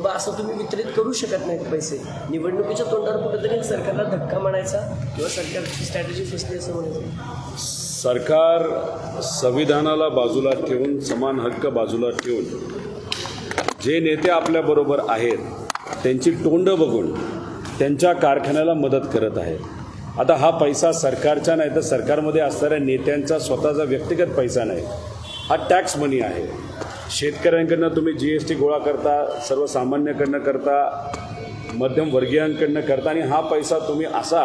बाबा असं तुम्ही वितरित करू शकत नाहीत पैसे. निवडणुकीच्या तोंडावर कुठेतरी सरकारला धक्का म्हणायचा किंवा सरकारची स्ट्रॅटेजी फसली असं म्हणायचं? सरकार संविधानाला बाजूला ठेवून समान हक्क बाजूला ठेवून जे नेते आपल्याबरोबर आहेत त्यांची तोंड बघून त्यांच्या कारखान्याला मदत करत आहेत. आता हा पैसा सरकारचा नाही तर सरकारमध्ये असणाऱ्या नेत्यांचा स्वतःचा व्यक्तिगत पैसा नाही. हा टॅक्स मनी आहे. शेतकऱ्यांकडनं तुम्ही जी एस टी गोळा करता सर्वसामान्याकडनं करता मध्यमवर्गीयांकडनं करता आणि हा पैसा तुम्ही असा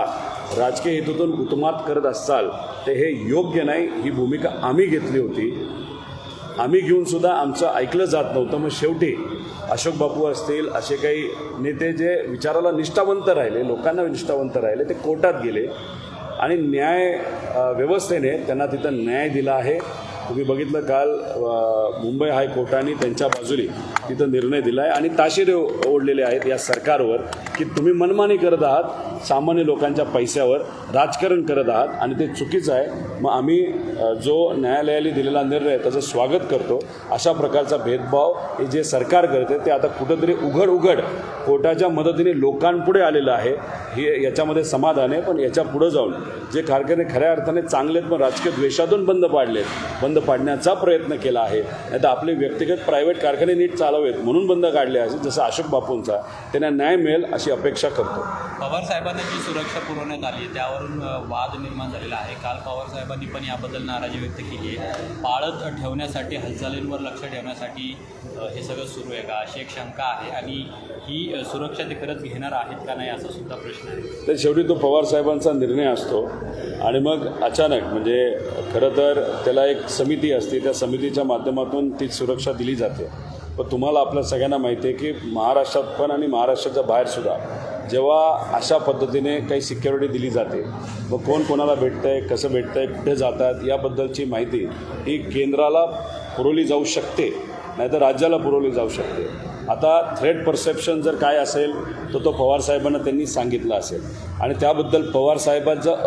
राजकीय हेतूतून उत्मात करत असाल तर हे योग्य नाही. ही भूमिका आम्ही घेतली होती. आम्ही घेऊनसुद्धा आमचं ऐकलं जात नव्हतं. मग शेवटी अशोक बापू असतील असे काही नेते जे विचाराला निष्ठावंत राहिले लोकांना निष्ठावंत राहिले ते कोर्टात गेले. आणि न्याय व्यवस्थेने त्यांना तिथं न्याय दिला आहे. तुम्ही बघितलं काल मुंबई हायकोर्टाने त्यांच्या बाजूने तिथं निर्णय दिला आहे आणि ताशेरे ओढलेले आहेत या सरकारवर की तुम्ही मनमानी करत आहात. सामान्य लोकांच्या पैशावर राजकारण करत आहात आणि ते चुकीचं आहे. मग आम्ही जो न्यायालयाने दिलेला निर्णय त्याचं स्वागत करतो. अशा प्रकारचा भेदभाव हे जे सरकार करते ते आता कुठंतरी उघड उघड कोर्टाच्या मदतीने लोकांपुढे आलेलं आहे. हे याच्यामध्ये समाधान आहे पण याच्या पुढं जाऊन जे कारखाने खऱ्या अर्थाने चांगले आहेत पण राजकीय द्वेषातून बंद पाडलेत बंद पाडण्याचा प्रयत्न केला आहे. नाही तर आपले व्यक्तिगत प्रायव्हेट कारखाने नीट चालवेत म्हणून बंद काढले असे जसं अशोक बापूंचा त्यांना न्याय मिळेल अशी अपेक्षा करतो. पवार साहेबांना जी सुरक्षा पुरवण्यात आली त्यावरून वाद निर्माण झालेला आहे. काल पवार साहेबांनी पण याबद्दल नाराजी व्यक्त केली आहे. पाळत ठेवण्यासाठी हालचालींवर लक्ष ठेवण्यासाठी हे सगळं सुरू आहे का? अशी एक शंका आहे आणि ही सुरक्षा ते खरंच घेणार आहेत का नाही असा सुद्धा प्रश्न आहे. तर शेवटी तो पवार साहेबांचा निर्णय असतो आणि मग अचानक म्हणजे खरं तर त्याला एक समिती असते त्या समितीच्या माध्यमातून ती सुरक्षा दिली जाते. पण तुम्हाला आपल्या सगळ्यांना माहिती आहे की महाराष्ट्रात पण आणि महाराष्ट्राच्या बाहेरसुद्धा जेव्हा अशा पद्धतीने काही सिक्युरिटी दिली जाते मग कोण कोणाला भेटतं आहे कसं भेटतं आहे कुठे जातात याबद्दलची माहिती ही केंद्राला पुरवली जाऊ शकते नाहीतर राज्याला पुरवली जाऊ शकते. आता थ्रेट परसेप्शन जर काय असेल तर तो पवार साहेबांना त्यांनी सांगितलं असेल. आणि त्याबद्दल पवार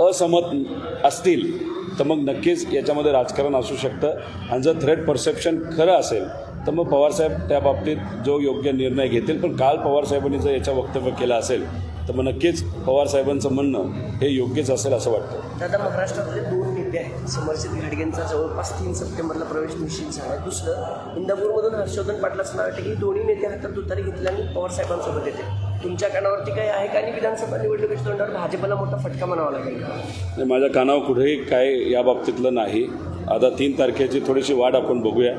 असमत असतील तर मग नक्कीच याच्यामध्ये राजकारण असू शकतं. आणि जर थ्रेट परसेप्शन खरं असेल तर मग पवारसाहेब त्या बाबतीत जो योग्य निर्णय घेतील. पण काल पवारसाहेबांनी जर याच्या वक्तव्य केलं असेल तर मग नक्कीच पवारसाहेबांचं म्हणणं हे योग्यच असेल असं वाटतं. दादा महाराष्ट्रातले दोन नेते आहेत. समरजित घाडगेंचा जवळपास तीन सप्टेंबरला प्रवेश निश्चित झाला. दुसरं इंदापूरमधून हर्षवर्धन पाटलाचं नाव वाटतं की दोन्ही नेते हातात तुतारी घेतल्याने पवार साहेबांसोबत येते. तुमच्या कानावरती काय आहे का? आणि विधानसभा निवडणुकीच्या तोंडावर भाजपला मोठा फटका म्हणावा लागेल आणि माझ्या कानावर कुठेही काय या बाबतीतलं नाही. आता तीन तारखेची थोडीशी वाट आपण बघूया.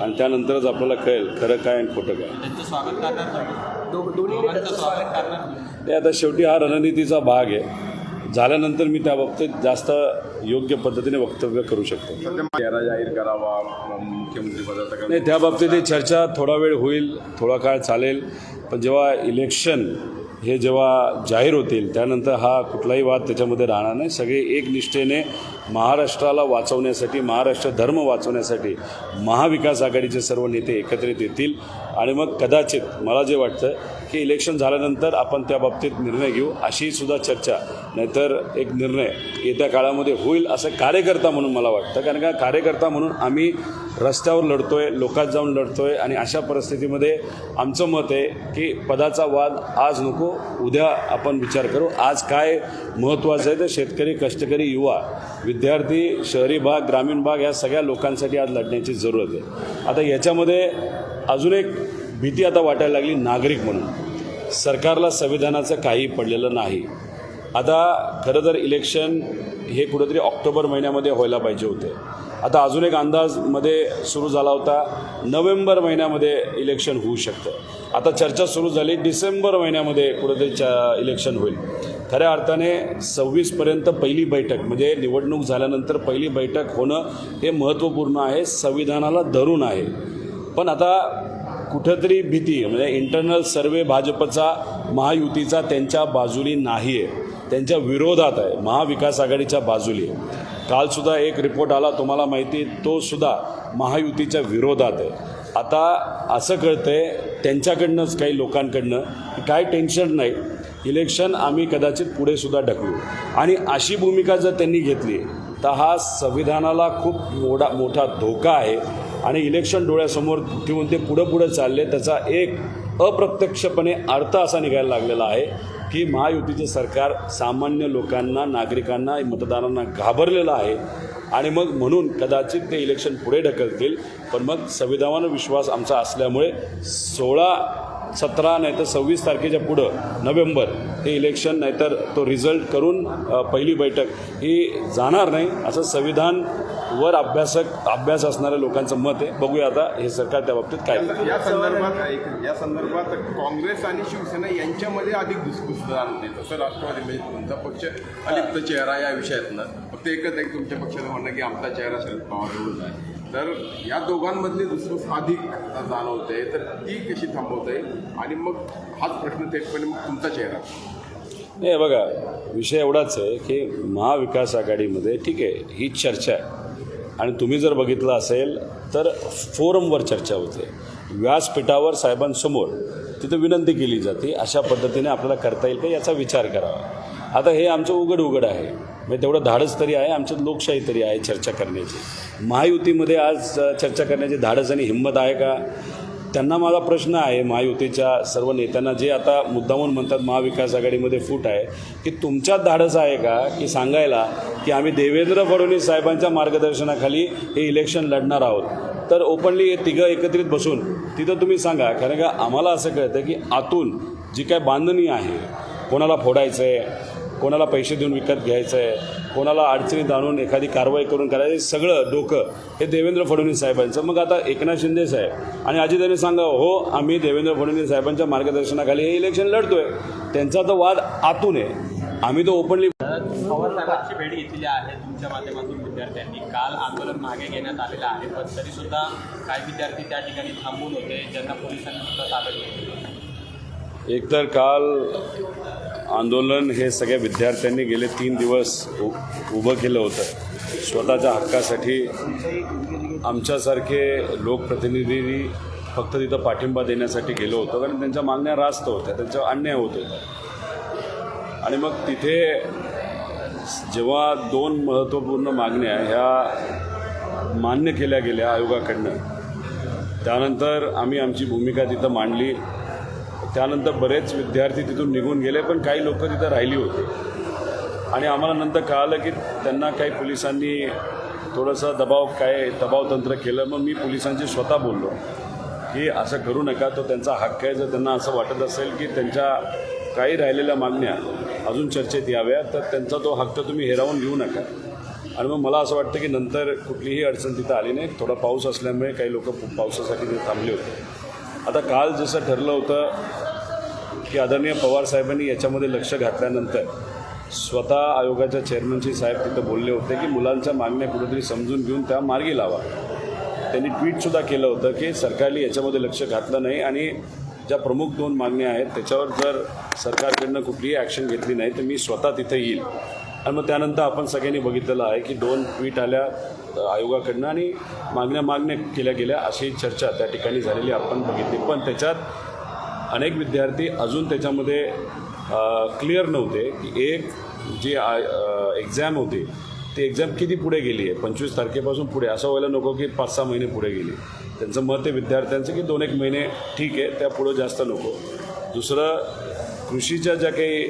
आणि त्यानंतरच आपल्याला कळेल खरं काय आणि खोटं काय. स्वागत करणार? ते आता शेवटी हा रणनीतीचा भाग आहे. झाल्यानंतर मी त्या बाबतीत जास्त योग्य पद्धतीने वक्तव्य करू शकतो. जाहीर करावा मुख्यमंत्री पदाचा नाही त्या बाबतीत ही चर्चा थोडा वेळ होईल थोडा काळ चालेल. पण जेव्हा इलेक्शन हे जेव्हा जाहीर होतील त्यानंतर हा कुठलाही वाद त्याच्यामध्ये राहणार नाही. सगळे एकनिष्ठेने महाराष्ट्राला वाचवण्यासाठी महाराष्ट्र धर्म वाचवण्यासाठी महाविकास आघाडीचे सर्व नेते एकत्रित येतील. आणि मग कदाचित मला जे वाटतं की इलेक्शन झाल्यानंतर आपण त्या बाबतीत निर्णय घेऊ अशी सुद्धा चर्चा. नाहीतर एक निर्णय येत्या काळामध्ये होईल असं कार्यकर्ता म्हणून मला वाटतं. कारण का? कार्यकर्ता म्हणून आम्ही रस्त्यावर लढतोय लोकात जाऊन लढतोय आणि अशा परिस्थितीमध्ये आमचं मत आहे की पदाचा वाद आज नको उद्या आपण विचार करू. आज काय महत्त्वाचं आहे तर शेतकरी कष्टकरी युवा विद्यार्थी शहरी भाग ग्रामीण भाग या सगळ्या लोकांसाठी आज लढण्याची जरूरत आहे. आता याच्यामध्ये अजून एक भीती आता वाटायला लागली नागरिक म्हणून. सरकारला संविधानाचं काही पडलेलं नाही. आता खरं तर इलेक्शन हे कुठंतरी ऑक्टोबर महिन्यामध्ये व्हायला पाहिजे होते. आता अजून एक अंदाजमध्ये सुरू झाला होता. नोव्हेंबर महिन्यामध्ये इलेक्शन होऊ शकतं. आता चर्चा सुरू झाली. डिसेंबर महिन्यामध्ये कुठंतरी च इलेक्शन होईल. खऱ्या अर्थाने सव्वीसपर्यंत पहिली बैठक म्हणजे निवडणूक झाल्यानंतर पहिली बैठक होणं हे महत्त्वपूर्ण आहे. संविधानाला धरून आहे. पण आता कुठंतरी भीती म्हणजे इंटरनल सर्वे भाजपचा महायुतीचा त्यांच्या बाजूनी नाही आहे त्यांच्या विरोधात आहे. महाविकास आघाडीच्या बाजूली आहे. कालसुद्धा एक रिपोर्ट आला तुम्हाला माहिती तो सुद्धा महायुतीच्या विरोधात आहे. आता असं कळतंय त्यांच्याकडनंच काही लोकांकडनं काय टेन्शन नाही. इलेक्शन आम्ही कदाचित पुढे सुद्धा ढकलू. आणि अशी भूमिका जर त्यांनी घेतली तर हा संविधानाला खूप मोठा मोठा धोका आहे. आणि इलेक्शन डोळ्यासमोर ठेवून ते पुढं पुढं चालले त्याचा एक अप्रत्यक्षपणे अर्थ असा निघायला लागलेला आहे. की महायुतीचे सरकार सामान्य लोकांना नागरिकांना मतदारांना घाबरलेलं आहे. आणि मग म्हणून कदाचित ते इलेक्शन पुढे ढकलतील. पण मग संविधानावर विश्वास आमचा असल्यामुळे सोळा सतरा नाहीतर सव्वीस तारखेच्या पुढं नोव्हेंबर हे इलेक्शन नाहीतर तो रिझल्ट करून पहिली बैठक ही जाणार नाही. असं संविधान संविधानवर अभ्यासक अभ्यास असणाऱ्या लोकांचं मत आहे. बघूया आता हे सरकार त्या बाबतीत काय. या संदर्भात या संदर्भात काँग्रेस आणि शिवसेना यांच्यामध्ये अधिक धुसफूस जाणवते तसं राष्ट्रवादी म्हणजे तुमचा पक्ष अलिप्त चेहरा या विषयातनं. फक्त एकच आहे की तुमच्या पक्षाचं म्हणणं की आमचा चेहरा शरद पवार एवढंच आहे. तर या दोघांमधली धुसफूस अधिक जाणवते. तर ती कशी थांबवता? येईल आणि मग हाच प्रश्न थेटपणे मग तुमचा चेहरा. नाही बघा विषय एवढाच आहे की महाविकास आघाडीमध्ये ठीक आहे ही चर्चा आहे. आणि तुम्ही जर बघितलं असेल तर फोरमवर चर्चा होते. व्यासपीठावर साहेबांसमोर तिथं विनंती केली जाते अशा पद्धतीने आपल्याला करता येईल का याचा विचार करावा. आता हे आमचं उघड उघड आहे. म्हणजे तेवढं धाडस तरी आहे आमच्यात लोकशाही तरी आहे चर्चा करण्याची. महायुतीमध्ये आज चर्चा करण्याची धाडस आणि हिंमत आहे का? त्यांना माझा प्रश्न आहे महायुतीच्या सर्व नेत्यांना जे आता मुद्दामून म्हणतात महाविकास आघाडीमध्ये फूट आहे की तुमच्यात धाडस आहे का की सांगायला की आम्ही देवेंद्र फडणवीस साहेबांच्या मार्गदर्शनाखाली हे इलेक्शन लढणार आहोत? तर ओपनली हे तिघं एकत्रित बसून तिथं तुम्ही सांगा कारण का आम्हाला असं कळतं की आतून जी काय बांधणी आहे कोणाला फोडायचं आहे कोणाला पैसे देऊन विकत घ्यायचं आहे कोणाला अडचणीत आणून एखादी कारवाई करून करायचं सगळं डोकं हे देवेंद्र फडणवीस साहेबांचं. मग आता एकनाथ शिंदे साहेब आणि अजित सांगा हो आम्ही देवेंद्र फडणवीस साहेबांच्या मार्गदर्शनाखाली हे इलेक्शन लढतोय. त्यांचा तो वाद आतून आहे. आम्ही तो ओपनली पवार साहेबांची भेट घेतलेली आहे तुमच्या माध्यमातून विद्यार्थ्यांनी. काल आंदोलन मागे घेण्यात आलेलं आहे पण तरी सुद्धा काही विद्यार्थी त्या ठिकाणी थांबून होते ज्यांना पोलिसांनी सुद्धा ताब्यात घेतलं एकतर काल आंदोलन हे सगळ्या विद्यार्थ्यांनी गेले तीन दिवस उ उभं केलं होतं. स्वतःच्या हक्कासाठी आमच्यासारखे लोकप्रतिनिधी फक्त तिथं पाठिंबा देण्यासाठी गेलो होतो कारण त्यांच्या मागण्या रास्त होत्या त्यांच्यावर अन्याय होत होता. आणि मग तिथे जेव्हा दोन महत्त्वपूर्ण मागण्या ह्या मान्य केल्या गेल्या आयोगाकडनं त्यानंतर आम्ही आमची भूमिका तिथं मांडली. त्यानंतर बरेच विद्यार्थी तिथून निघून गेले पण काही लोक तिथं राहिली होती. आणि आम्हाला नंतर कळालं की त्यांना काही पोलिसांनी थोडंसं दबाव काय दबावतंत्र केलं. मग मी पोलिसांशी स्वतः बोललो की असं करू नका तो त्यांचा हक्क आहे. जर त्यांना असं वाटत असेल की त्यांच्या काही राहिलेल्या मागण्या अजून चर्चेत याव्या तर त्यांचा तो हक्क तुम्ही हिरावून घेऊ नका. आणि मग मला असं वाटतं की नंतर कुठलीही अडचण तिथं आली नाही. थोडा पाऊस असल्यामुळे काही लोक पावसासाठी तिथे थांबले होते. आता काल जसं ठरलं होतं की आदरणीय पवार साहेबांनी याच्यामध्ये लक्ष घातल्यानंतर स्वतः आयोगाच्या चेअरमनशी साहेब तिथं बोलले होते की मुलांच्या मागण्या कुठेतरी समजून घेऊन त्या मार्गी लावा. त्यांनी ट्विटसुद्धा केलं होतं की सरकारने याच्यामध्ये लक्ष घातलं नाही आणि ज्या प्रमुख दोन मागण्या आहेत त्याच्यावर जर सरकारकडनं कुठलीही ॲक्शन घेतली नाही तर मी स्वतः तिथं येईल. आणि मग त्यानंतर आपण सगळ्यांनी बघितलेलं आहे की दोन ट्विट आल्या आयोगाकडनं आणि मागण्या मागण्या केल्या गेल्या अशी चर्चा त्या ठिकाणी झालेली आपण बघितली. पण त्याच्यात अनेक विद्यार्थी अजून त्याच्यामध्ये क्लिअर नव्हते की एक जी एक्झाम होती ती एक्झाम किती पुढे गेली आहे? पंचवीस तारखेपासून पुढे. असं व्हायला नको की पाच सहा महिने पुढे गेली. त्यांचं मत आहे विद्यार्थ्यांचं की दोन एक महिने ठीक आहे त्या पुढं जास्त नको. दुसरं कृषीच्या ज्या काही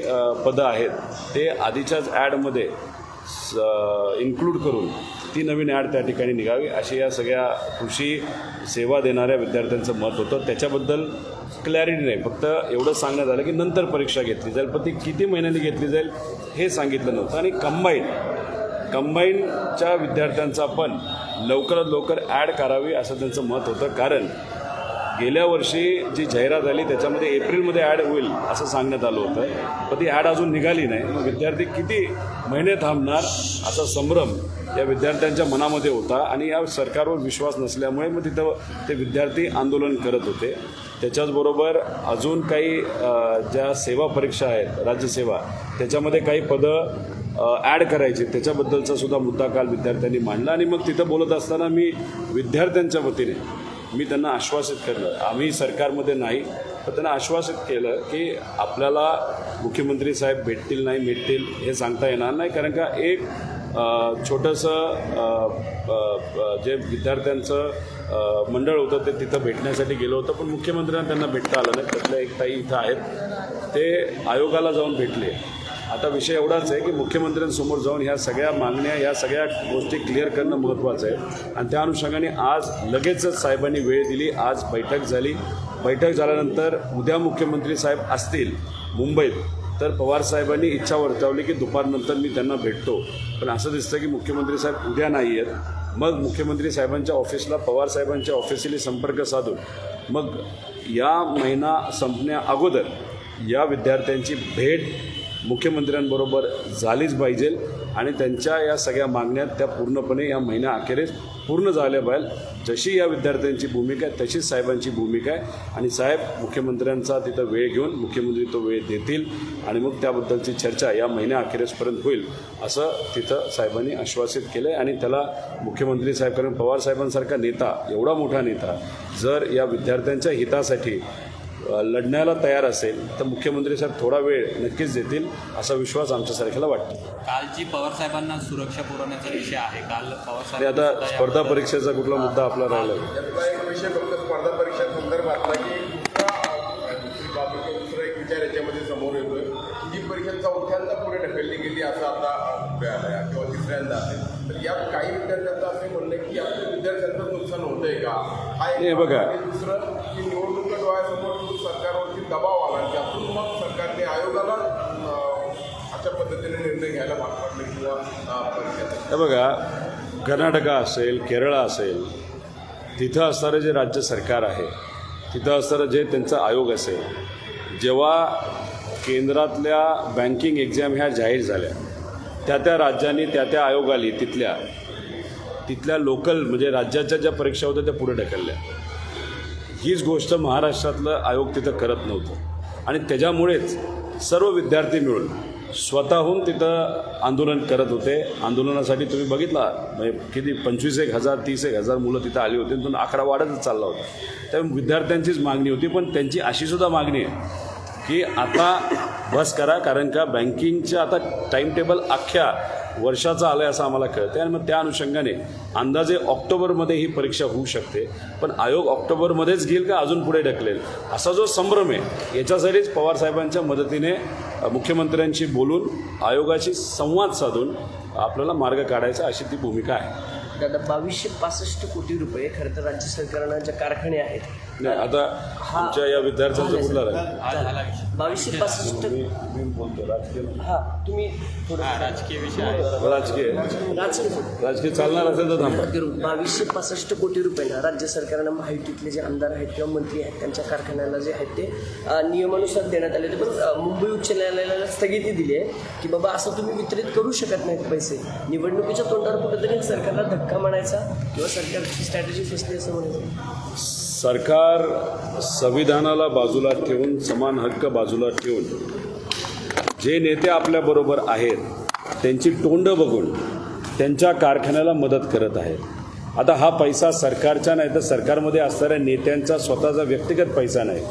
पदं आहेत ते आधीच्याच ॲडमध्ये इन्क्लूड करून ती नवीन ॲड त्या ठिकाणी निघावी अशी या सगळ्या कृषी सेवा देणाऱ्या विद्यार्थ्यांचं मत होतं. त्याच्याबद्दल क्लॅरिटी नाही. फक्त एवढं सांगण्यात आलं की नंतर परीक्षा घेतली जाईल पण ती किती महिन्यांनी घेतली जाईल हे सांगितलं नव्हतं. आणि कंबाईन कंबाईनच्या विद्यार्थ्यांचा पण लवकरात लवकर ॲड करावी असं त्यांचं मत होतं. कारण गेल्या वर्षी जी जाहिरात झाली त्याच्यामध्ये एप्रिलमध्ये ॲड होईल असं सांगण्यात आलं होतं. पण ती ॲड अजून निघाली नाही. मग विद्यार्थी किती महिने थांबणार असा संभ्रम या विद्यार्थ्यांच्या मनामध्ये होता आणि या सरकारवर विश्वास नसल्यामुळे मग तिथं ते विद्यार्थी आंदोलन करत होते. त्याच्याचबरोबर अजून काही ज्या सेवा परीक्षा आहेत राज्यसेवा त्याच्यामध्ये काही पदं ॲड करायची. त्याच्याबद्दलचा सुद्धा मुद्दा काल विद्यार्थ्यांनी मांडला आणि मग तिथं बोलत असताना मी विद्यार्थ्यांच्या वतीने मी त्यांना आश्वासित केलं. आम्ही सरकारमध्ये नाही पण त्यांना आश्वासित केलं की आपल्याला मुख्यमंत्री साहेब भेटतील नाही भेटतील हे सांगता येणार नाही. कारण का एक छोटंसं जे विद्यार्थ्यांचं मंडळ होतं ते तिथं भेटण्यासाठी गेलं होतं पण मुख्यमंत्र्यांना त्यांना भेटता आलं नाही. त्यातल्या एक ताई इथं आहेत. ते आयोगाला जाऊन भेटले. आता विषय एवढाच आहे की मुख्यमंत्र्यांसमोर जाऊन ह्या सगळ्या मागण्या ह्या सगळ्या गोष्टी क्लिअर करणं महत्त्वाचं आहे. आणि त्या अनुषंगाने आज लगेचच साहेबांनी वेळ दिली. आज बैठक झाली. बैठक झाल्यानंतर उद्या मुख्यमंत्री साहेब असतील मुंबईत तर पवार साहेबांनी इच्छा वर्तवली की दुपारनंतर मी त्यांना भेटतो. पण असं दिसतं की मुख्यमंत्री साहेब उद्या नाही आहेत. मग मुख्यमंत्री साहेबांच्या ऑफिसला पवार साहेबांच्या ऑफिसशी संपर्क साधून मग या महिना संपण्या अगोदर या विद्यार्थ्यांची भेट मुख्यमंत्र्यांबरोबर झालीच पाहिजे आणि त्यांच्या या सगळ्या मागण्या त्या पूर्णपणे या महिन्या अखेरीस पूर्ण झाल्या पाहिजे. जशी या विद्यार्थ्यांची भूमिका आहे तशीच साहेबांची भूमिका आहे. आणि साहेब मुख्यमंत्र्यांचा तिथं वेळ घेऊन मुख्यमंत्री तो वेळ देतील आणि मग त्याबद्दलची चर्चा या महिन्या अखेरीसपर्यंत होईल असं तिथं साहेबांनी आश्वासित केलं आहे आणि त्याला मुख्यमंत्री साहेब कारण पवार साहेबांसारखा नेता एवढा मोठा नेता जर या विद्यार्थ्यांच्या हितासाठी लढण्याला तयार असेल तर मुख्यमंत्री साहेब थोडा वेळ नक्कीच देतील असा विश्वास आमच्यासारख्याला वाटतो. कालची पवार साहेबांना सुरक्षा पुरवण्याचा विषय आहे काल पवार साहेब आता स्पर्धा परीक्षेचा कुठला मुद्दा आपला राहिला? एक विषय फक्त स्पर्धा परीक्षा संदर्भातला की दुसरा एक विचार याच्यामध्ये समोर येतोय. की जी परीक्षा चौथ्यांदा पुढे ढकलली गेली असं आता किंवा तिसऱ्यांदा असेल तर यात काही विद्यार्थ्यांचं असे म्हणणं की यातून विद्यार्थ्यांचं नुकसान होतंय का? हा एक बघा. आणि दुसरं की निवडणुका डोळ्यासमोर ठेवून सरकारवरती दबाव आला. आणि त्यातून मग सरकारने आयोगाला अशा पद्धतीने निर्णय घ्यायला भाग पाडले किंवा बघा कर्नाटका असेल केरळ असेल तिथं असणारं जे राज्य सरकार आहे तिथं असणारं जे त्यांचा आयोग असेल जेव्हा केंद्रातल्या बँकिंग एक्झाम ह्या जाहीर झाल्या त्या त्या राज्यांनी त्या त्या आयोगाली तिथल्या तिथल्या लोकल म्हणजे राज्याच्या ज्या परीक्षा होत्या त्या पुढे ढकलल्या. हीच गोष्ट महाराष्ट्रातलं आयोग तिथं करत नव्हतं. आणि त्याच्यामुळेच सर्व विद्यार्थी मिळून स्वतःहून तिथं आंदोलन करत होते. आंदोलनासाठी तुम्ही बघितला म्हणजे किती पंचवीस एक हजार तीस एक हजार मुलं तिथं आली होती पण आकडा वाढतच चालला होता. त्यामुळे विद्यार्थ्यांचीच मागणी होती पण त्यांची अशीसुद्धा मागणी आहे की आता बस करा कारण का बँकिंगचं आता टाईम टेबल अख्ख्या वर्षाचं आलं आहे असं आम्हाला कळतं आणि मग त्या अनुषंगाने अंदाजे ऑक्टोबरमध्ये ही परीक्षा होऊ शकते पण आयोग ऑक्टोबरमध्येच घेईल का अजून पुढे ढकलेल असा जो संभ्रम आहे याच्यासाठीच पवारसाहेबांच्या मदतीने मुख्यमंत्र्यांशी बोलून आयोगाशी संवाद साधून आपल्याला मार्ग काढायचा अशी ती भूमिका आहे दादा बावीसशे पासष्ट कोटी रुपये खरं तर राज्य सरकारनं ज्या कारखाने आहेत नाही आता आमच्या या विद्यार्थ्यांचं कुठला बावीसशे पासष्ट मी मी बोलतो राजकीय हा तुम्ही थोडं राजकीय विषय राजकीय. राजकीय. राजकीय चालणार असेल तर थांबा. बावीसशे पासष्ट कोटी रुपयांना राज्य सरकारनं महायुतीतले जे आमदार आहेत किंवा मंत्री आहेत त्यांच्या कारखान्याला जे आहेत ते नियमानुसार देण्यात आले होते. पण मुंबई उच्च न्यायालयाला स्थगिती दिली आहे की बाबा असं तुम्ही वितरित करू शकत नाहीत पैसे. निवडणुकीच्या तोंडावर कुठेतरी सरकारला धक्का म्हणायचा किंवा सरकारची स्ट्रॅटेजी फसली असं म्हणायचं? सरकार संविधानाला बाजूला ठेवून समान हक्क बाजूला ठेवून जे नेते आपल्याबरोबर आहेत त्यांची तोंड बघून त्यांच्या कारखान्याला मदत करत आहेत. आता हा पैसा सरकारचा नाही तर सरकारमध्ये असणाऱ्या नेत्यांचा स्वतःचा व्यक्तिगत पैसा नाही.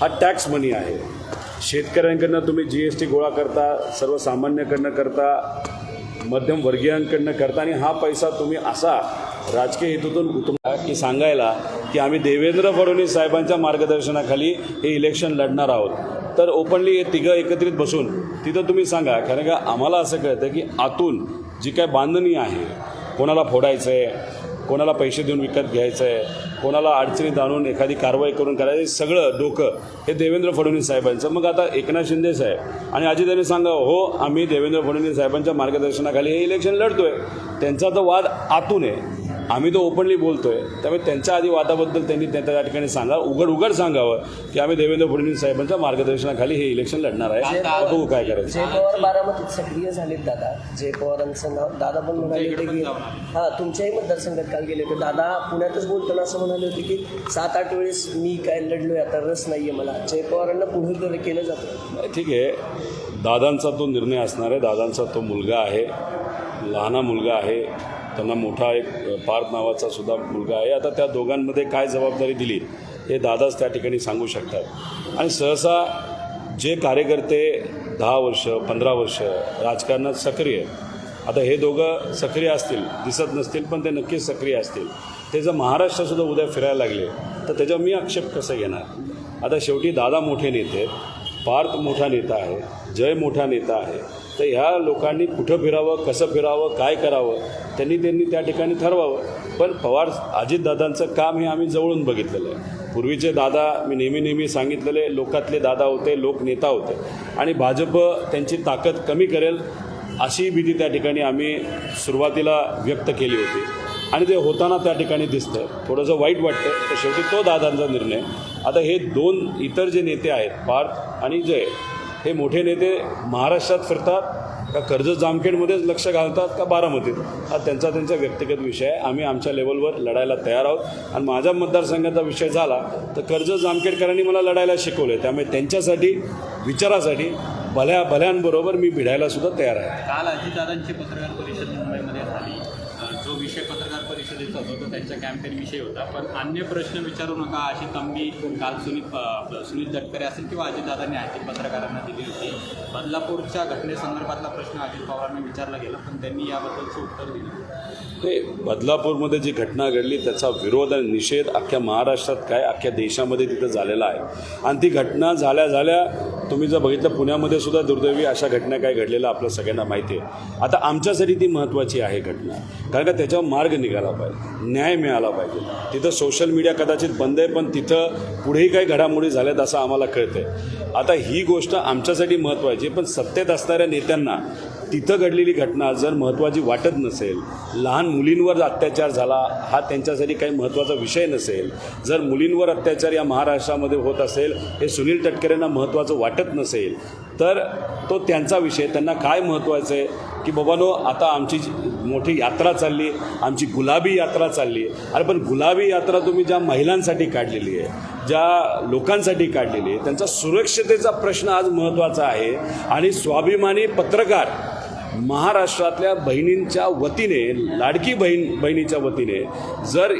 हा टॅक्स मनी आहे. शेतकऱ्यांकडनं तुम्ही जी एस टी गोळा करता सर्वसामान्यकडनं करता मध्यमवर्गीयांकडनं करता आणि हा पैसा तुम्ही असा राजकीय हेतूतून की सांगायला की आम्ही देवेंद्र फडणवीस साहेबांच्या मार्गदर्शनाखाली हे इलेक्शन लढणार आहोत. तर ओपनली हे तिघं एकत्रित बसून तिथं तुम्ही सांगा कारण का आम्हाला असं कळतं की आतून जी काय बांधणी आहे कोणाला फोडायचं आहे कोणाला पैसे देऊन विकत घ्यायचं आहे कोणाला अडचणीत आणून एखादी कारवाई करून करायचं सगळं डोकं हे देवेंद्र फडणवीस साहेबांचं. मग आता एकनाथ शिंदे साहेब आणि अजितांनी सांगा हो आम्ही देवेंद्र फडणवीस साहेबांच्या मार्गदर्शनाखाली हे इलेक्शन लढतोय. त्यांचा तर वाद आतून आहे. आम्ही तो ओपनली बोलतोय. त्यामुळे त्यांच्या आधी वादाबद्दल त्यांनी त्या त्या ठिकाणी सांगा. उघड उघड सांगावं की आम्ही देवेंद्र फडणवीस साहेबांच्या मार्गदर्शनाखाली हे इलेक्शन लढणार आहे. बघू काय करायचं. जय पवार बारामतीत सक्रिय झालेत दादा जय पवारांचं नाव दादा पण म्हणाले होते की हां तुमच्याही मतदारसंघात काल गेले होते. दादा पुण्यातच बोलताना असं म्हणाले होते की सात आठ वेळेस मी काय लढलोय आता रस नाही आहे मला. जय पवारांना पुढे कर- केलं जातं. ठीक आहे. दादांचा तो निर्णय असणार आहे. दादांचा तो मुलगा आहे. लहाना मुलगा आहे त्यांना मोठा एक पार्थ नावाचा सुद्धा मुलगा आहे. आता त्या दोघांमध्ये काय जबाबदारी दिली हे दादाच त्या ठिकाणी सांगू शकतात. आणि सहसा जे कार्यकर्ते दहा वर्ष पंधरा वर्ष राजकारणात सक्रिय आता हे दोघं सक्रिय असतील दिसत नसतील पण ते नक्कीच सक्रिय असतील. ते जर महाराष्ट्रसुद्धा उद्या फिरायला लागले तर त्याच्यावर मी आक्षेप कसं घेणार? आता शेवटी दादा मोठे नेते आहेत पार्थ मोठा नेता आहे जय मोठा नेता आहे. तर ह्या लोकांनी कुठं फिरावं कसं फिरावं काय करावं त्यांनी त्यांनी त्या ठिकाणी ठरवावं. पण पवार अजितदादांचं काम हे आम्ही जवळून बघितलेलं आहे. पूर्वीचे दादा मी नेहमी नेहमी सांगितलेले लोकातले दादा होते लोकनेता होते. आणि भाजप त्यांची ताकद कमी करेल अशी भीती त्या ठिकाणी आम्ही सुरुवातीला व्यक्त केली होती. आणि ते होताना त्या ठिकाणी दिसतं. थोडंसं वाईट वाटतं तर शेवटी तो दादांचा निर्णय. आता हे दोन इतर जे नेते आहेत पार्थ आणि जय हे मोठे नेते महाराष्ट्रात फिरतात का कर्ज जामखेडमध्येच लक्ष घालतात का बारामतीत? हा त्यांचा त्यांचा व्यक्तिगत विषय आहे. आम्ही आमच्या लेवलवर लढायला तयार आहोत. आणि माझ्या मतदारसंघाचा विषय झाला तर कर्ज जामखेडकरांनी मला लढायला शिकवलं आहे त्यामुळे त्यांच्यासाठी विचारासाठी भल्या भल्यांबरोबर मी भिडायला सुद्धा तयार आहे. काल अजितदादांची पत्रकार परिषद मुंबईमध्ये झाली अ, जो विषय पत्रकार परिषदेचा होता तो त्यांच्या कॅम्पेनविषयी होता. पण अन्य प्रश्न विचारू नका अशी तंबी काल सुनील सुनील तटकरे असेल किंवा अजितदादांनी आहे पत्रकारांना दिली होती. बदलापूरच्या घटनेसंदर्भातला प्रश्न अजित पवारांना विचारला गेला पण त्यांनी याबद्दलचं उत्तर दिलं. नाही बदलापूरमध्ये जी घटना घडली त्याचा विरोध आणि निषेध अख्ख्या महाराष्ट्रात काय अख्ख्या देशामध्ये तिथं झालेला आहे. आणि ती घटना झाल्या झाल्या तुम्ही जर बघितलं पुण्यामध्ये सुद्धा दुर्दैवी अशा घटना काय घडलेल्या आपल्या सगळ्यांना माहिती आहे. आता आमच्यासाठी ती महत्त्वाची आहे घटना कारण का त्याच्यावर मार्ग निघाला पाहिजे न्याय मिळाला पाहिजे. तिथं सोशल मीडिया कदाचित बंद आहे पण तिथं पुढेही काही घडामोडी झाल्यात असं आम्हाला कळतंय. आता ही गोष्ट आमच्यासाठी महत्त्वाची आहे, पण सत्तेत असणाऱ्या नेत्यांना तिथं घडलेली घटना जर महत्त्वाची वाटत नसेल लहान मुलींवर अत्याचार झाला हा त्यांच्यासाठी काही महत्त्वाचा विषय नसेल जर मुलींवर अत्याचार या महाराष्ट्रामध्ये होत असेल हे सुनील तटकरेंना महत्त्वाचं वाटत नसेल तर तो त्यांचा विषय त्यांना काय महत्त्वाचं आहे? की बाबानो आता आमची जी मोठी यात्रा चालली आमची गुलाबी यात्रा चालली. अरे पण गुलाबी यात्रा तुम्ही ज्या महिलांसाठी काढलेली आहे ज्या लोकांसाठी काढलेली आहे त्यांचा सुरक्षतेचा प्रश्न आज महत्त्वाचा आहे. आणि स्वाभिमानी पत्रकार महाराष्ट्रातल्या बहिणींच्या वतीने लाडकी बहीण बहिणीच्या वतीने जर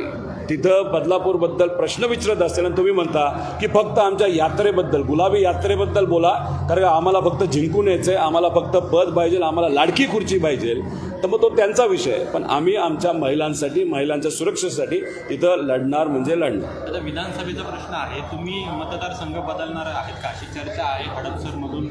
तिथं बदलापूरबद्दल प्रश्न विचारत असेल आणि तुम्ही म्हणता की फक्त आमच्या यात्रेबद्दल गुलाबी यात्रेबद्दल बोला. कारण आम्हाला फक्त जिंकून यायचं आहे आम्हाला फक्त पद पाहिजे आम्हाला लाडकी खुर्ची पाहिजे. तर मग तो त्यांचा विषय आहे. पण आम्ही आमच्या महिलांसाठी महिलांच्या सुरक्षेसाठी तिथं लढणार म्हणजे लढणार. आता विधानसभेचा प्रश्न आहे. तुम्ही मतदारसंघ बदलणार आहेत का? अशी चर्चा आहे हडपसरमधून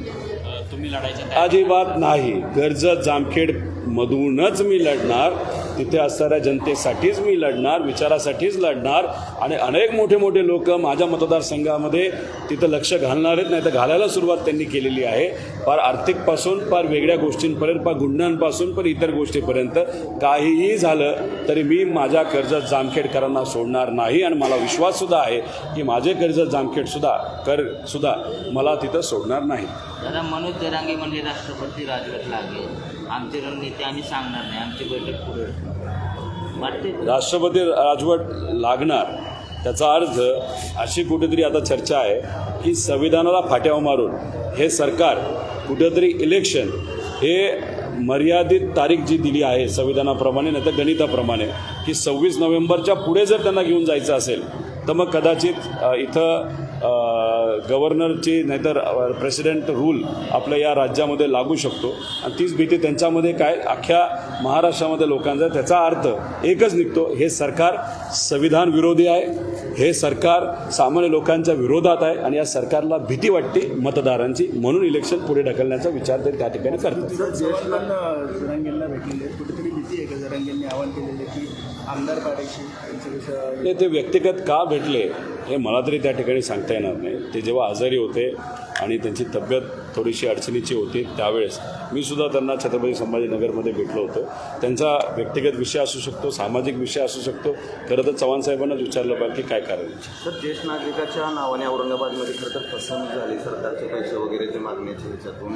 तुम्ही लढायच्या तयारीत अजिबात नाही. कर्जत जामखेड मधूनच मी लढणार. तिथे असणाऱ्या जनतेसाठीच मी लढणार विचारासाठीच लढणार आणि अनेक मोठे मोठे लोक माझ्या मतदारसंघामध्ये तिथं लक्ष घालणार आहेत नाही तर घालायला सुरुवात त्यांनी केलेली आहे. फार आर्थिकपासून फार वेगळ्या गोष्टींपर्यंत फार गुंडांपासून पण इतर गोष्टीपर्यंत काहीही झालं तरी मी माझ्या कर्जत जामखेडकरांना सोडणार नाही आणि मला विश्वाससुद्धा आहे की माझे कर्जत जामखेडसुद्धा कर सुद्धा मला तिथं सोडणार नाही. दादा मनोज जरांगे म्हणजे राष्ट्रपती राजवट लागेल. आमचे रणनीती आम्ही सांगणार नाही आमची बैठक पुढे वाटते. राष्ट्रपती राजवट लागणार त्याचा अर्थ अशी कुठेतरी आता चर्चा आहे की संविधानाला फाट्यावर मारून हे सरकार कुठेतरी इलेक्शन हे मर्यादित तारीख जी दिली आहे संविधानाप्रमाणे नाही तर गणिताप्रमाणे की सव्वीस नोव्हेंबरच्या पुढे जर त्यांना घेऊन जायचं असेल तर मग कदाचित इथं गव्हर्नरची नाहीतर प्रेसिडेंट रूल आपल्या या राज्यामध्ये लागू शकतो. आणि तीच भीती त्यांच्यामध्ये काय अख्ख्या महाराष्ट्रामध्ये लोकांचा. त्याचा अर्थ एकच निघतो हे सरकार संविधान विरोधी आहे. हे सरकार सामान्य लोकांच्या विरोधात आहे. आणि या सरकारला भीती वाटते मतदारांची. म्हणून इलेक्शन पुढे ढकलण्याचा विचार ते त्या ठिकाणी करतात. ते व्यक्तिगत का भेटले? हे मला तरी त्या ठिकाणी सांगता येणार नाही. ते जेव्हा आजारी होते आणि त्यांची तब्येत थोडीशी अडचणीची होती त्यावेळेस मी सुद्धा त्यांना छत्रपती संभाजीनगरमध्ये भेटलो होतो. त्यांचा व्यक्तिगत विषय असू शकतो सामाजिक विषय असू शकतो. खरं तर चव्हाण साहेबांनाच विचारलं पाहिजे की काय कारण आहे. सर ज्येष्ठ नागरिकाच्या नावाने औरंगाबादमध्ये खरं तर फसवणूक झाली. सरकारचे पैसे वगैरे ते मागण्याच्या ह्याच्यातून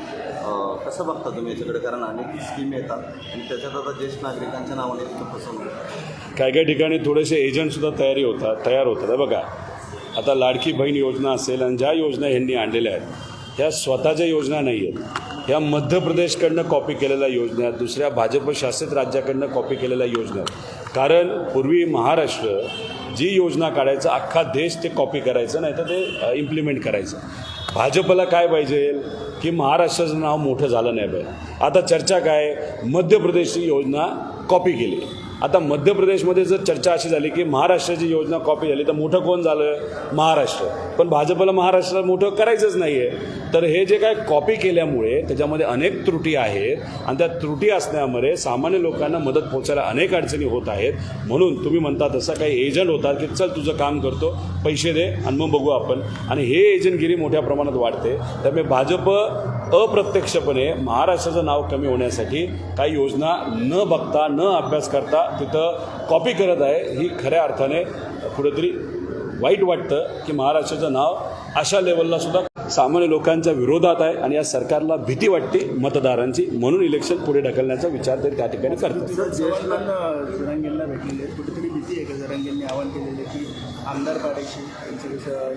कसं बघता तुम्ही याच्याकडे? कारण अनेक स्कीम येतात आणि त्याच्यात आता ज्येष्ठ नागरिकांच्या नावाने फसवणूक. काय काय ठिकाणी थोडेसे एजंटसुद्धा तयारी होतात तयार होतात. बघा आता लाडकी बहीण योजना असेल आणि ज्या योजना ह्यांनी आणलेल्या आहेत ह्या स्वतःच्या योजना नाही आहेत. ह्या मध्य प्रदेशकडनं कॉपी केलेल्या योजना आहेत दुसऱ्या भाजप शासित राज्याकडनं कॉपी केलेल्या योजना आहेत. कारण पूर्वी महाराष्ट्र जी योजना काढायचं अख्खा देश ते कॉपी करायचं नाही तर ते इम्प्लिमेंट करायचं. भाजपला काय पाहिजे? की महाराष्ट्राचं नाव मोठं झालं नाही पाहिजे. आता चर्चा काय? मध्य प्रदेशची योजना कॉपी केली. आता मध्य प्रदेशमध्ये जर चर्चा अशी झाली की महाराष्ट्राची योजना कॉपी झाली तर मोठं कोण झालं? महाराष्ट्र. पण भाजपला महाराष्ट्राला मोठं करायचंच नाही आहे तर हे जे काय कॉपी केल्यामुळे त्याच्यामध्ये अनेक त्रुटी आहेत. आणि त्या त्रुटी असण्यामुळे सामान्य लोकांना मदत पोहोचायला अनेक अडचणी होत आहेत. म्हणून तुम्ही म्हणता तसं काही एजंट होतात की चल तुझं काम करतो पैसे दे आणि मग बघू आपण. आणि हे एजंटगिरी मोठ्या प्रमाणात वाढते. त्यामुळे भाजप अप्रत्यक्षपणे महाराष्ट्राचं नाव कमी होण्यासाठी काही योजना न बघता न अभ्यास करता तिथं कॉपी करत आहे. ही खऱ्या अर्थाने कुठेतरी वाईट वाटतं की महाराष्ट्राचं नाव अशा लेवलला सुद्धा सामान्य लोकांच्या विरोधात आहे आणि या सरकारला भीती वाटते मतदारांची. म्हणून इलेक्शन पुढे ढकलण्याचा विचार ते त्या ठिकाणी करतात.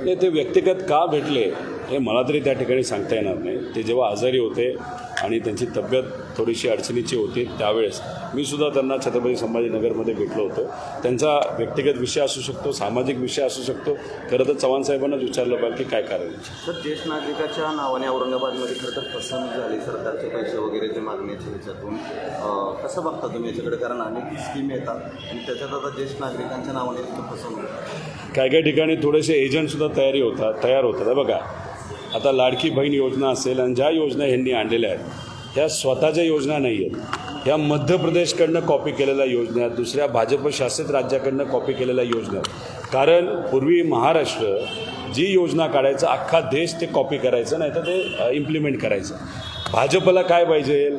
नाही ते व्यक्तिगत का भेटले हे मला तरी त्या ठिकाणी सांगता येणार नाही. ते जेव्हा आजारी होते आणि त्यांची तब्येत थोडीशी अडचणीची होती त्यावेळेस. मी सुद्धा त्यांना छत्रपती संभाजीनगरमध्ये भेटलो होतो. त्यांचा व्यक्तिगत विषय असू शकतो सामाजिक विषय असू शकतो. खरं तर चव्हाण साहेबांनाच विचारलं पाहिजे की काय कारण. तर ज्येष्ठ नागरिकाच्या नावाने औरंगाबादमध्ये खरं तर फसवणूक झाली. सरकारचे पैसे वगैरे जे मागण्याच्या ह्याच्यातून कसं बघता तुम्ही याच्याकडे? कारण अनेक स्कीम येतात आणि त्याच्यात आता ज्येष्ठ नागरिकांच्या नावाने फसवणूक. काय काय ठिकाणी थोडेसे एजंटसुद्धा तयारी होतात तयार होतात. बघा आता लाडकी बहीण योजना असेल आणि ज्या योजना ह्यांनी आणलेल्या आहेत ह्या स्वतःच्या योजना नाही आहेत. ह्या मध्य प्रदेशकडनं कॉपी केलेल्या योजना आहेत दुसऱ्या भाजप शासित राज्याकडनं कॉपी केलेल्या योजना आहेत. कारण पूर्वी महाराष्ट्र जी योजना काढायचं अख्खा देश ते कॉपी करायचं नाही तर ते इम्प्लिमेंट करायचं. भाजपला काय पाहिजे?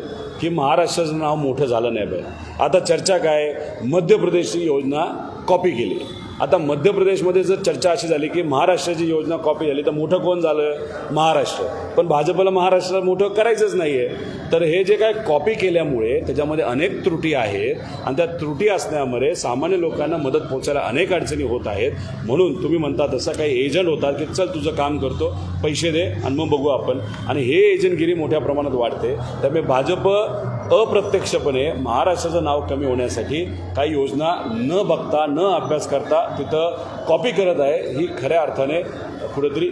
की महाराष्ट्राचं नाव मोठं झालं नाही पाहिजे. आता चर्चा काय? मध्य प्रदेशची योजना कॉपी केली. आता मध्य प्रदेशमध्ये जर चर्चा अशी झाली की महाराष्ट्राची योजना कॉपी झाली तर मोठं कोण झालं? महाराष्ट्र. पण भाजपला महाराष्ट्राला मोठं करायचंच नाही आहे तर हे जे काय कॉपी केल्यामुळे त्याच्यामध्ये अनेक त्रुटी आहेत आणि त्या त्रुटी असण्यामुळे सामान्य लोकांना मदत पोहोचायला अनेक अडचणी होत आहेत. म्हणून तुम्ही म्हणता तसं काही एजंट होतात की चल तुझं काम करतो पैसे दे आणि मग बघू आपण. आणि हे एजंटगिरी मोठ्या प्रमाणात वाढते. त्यामुळे भाजप अप्रत्यक्षपणे महाराष्ट्राचं नाव कमी होण्यासाठी काही योजना न बघता न अभ्यास करता तिथं कॉपी करत आहे. ही खऱ्या अर्थाने कुठेतरी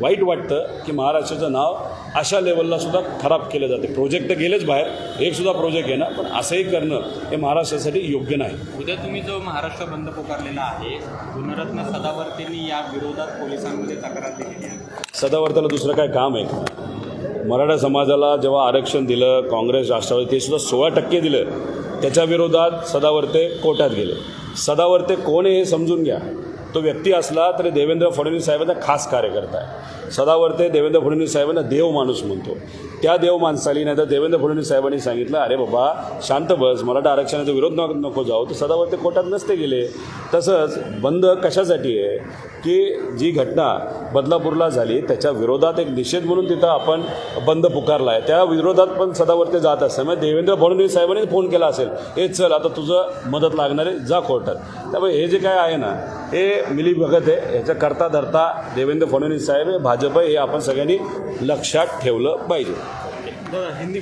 वाईट वाटतं की महाराष्ट्राचं नाव अशा लेवलला सुद्धा खराब केलं जाते. प्रोजेक्ट तर गेलेच बाहेर. एक सुद्धा प्रोजेक्ट आहे ना पण असंही करणं हे महाराष्ट्रासाठी योग्य नाही. उद्या तुम्ही जो महाराष्ट्र बंद पुकारलेला आहे गुणरत्न सदावर्तेंनी या विरोधात पोलिसांमध्ये तक्रार दिलेली आहे. सदावर्ताला दुसरं काय काम आहे? मराठा समाजाला जेव्हा आरक्षण दिलं काँग्रेस राष्ट्रवादी ते सुद्धा सोळा टक्के दिलं त्याच्या विरोधात सदावर्ते कोर्टात गेले. सदावर्ते कोण आहे हे समजून घ्या. तो व्यक्ती असला तरी देवेंद्र फडणवीस साहेबांचा खास कार्यकर्ता आहे. सदावर्ते देवेंद्र फडणवीस साहेबांना देव माणूस म्हणतो. त्या देव माणसाली नाही तर देवेंद्र फडणवीस साहेबांनी सांगितलं अरे बाबा शांत बस मराठा आरक्षणाचा विरोध नको नको जाऊ. तर सदावर्ते कोर्टात नसते गेले. तसंच बंद कशासाठी आहे? की जी घटना बदलापूरला झाली त्याच्या विरोधात एक निषेध म्हणून तिथं आपण बंद पुकारला आहे त्या विरोधात पण सदावर्ते जात असताना म्हणजे देवेंद्र फडणवीस साहेबांनी फोन केला असेल हे चल आता तुझं मदत लागणार आहे जा कोर्टात. त्यामुळे हे जे काय आहे ना हे मिली भगत आहे. ह्याच्या करता धरता देवेंद्र फडणवीस साहेब हे भाजप आहे हे आपण सगळ्यांनी लक्षात ठेवलं पाहिजे. हिंदी.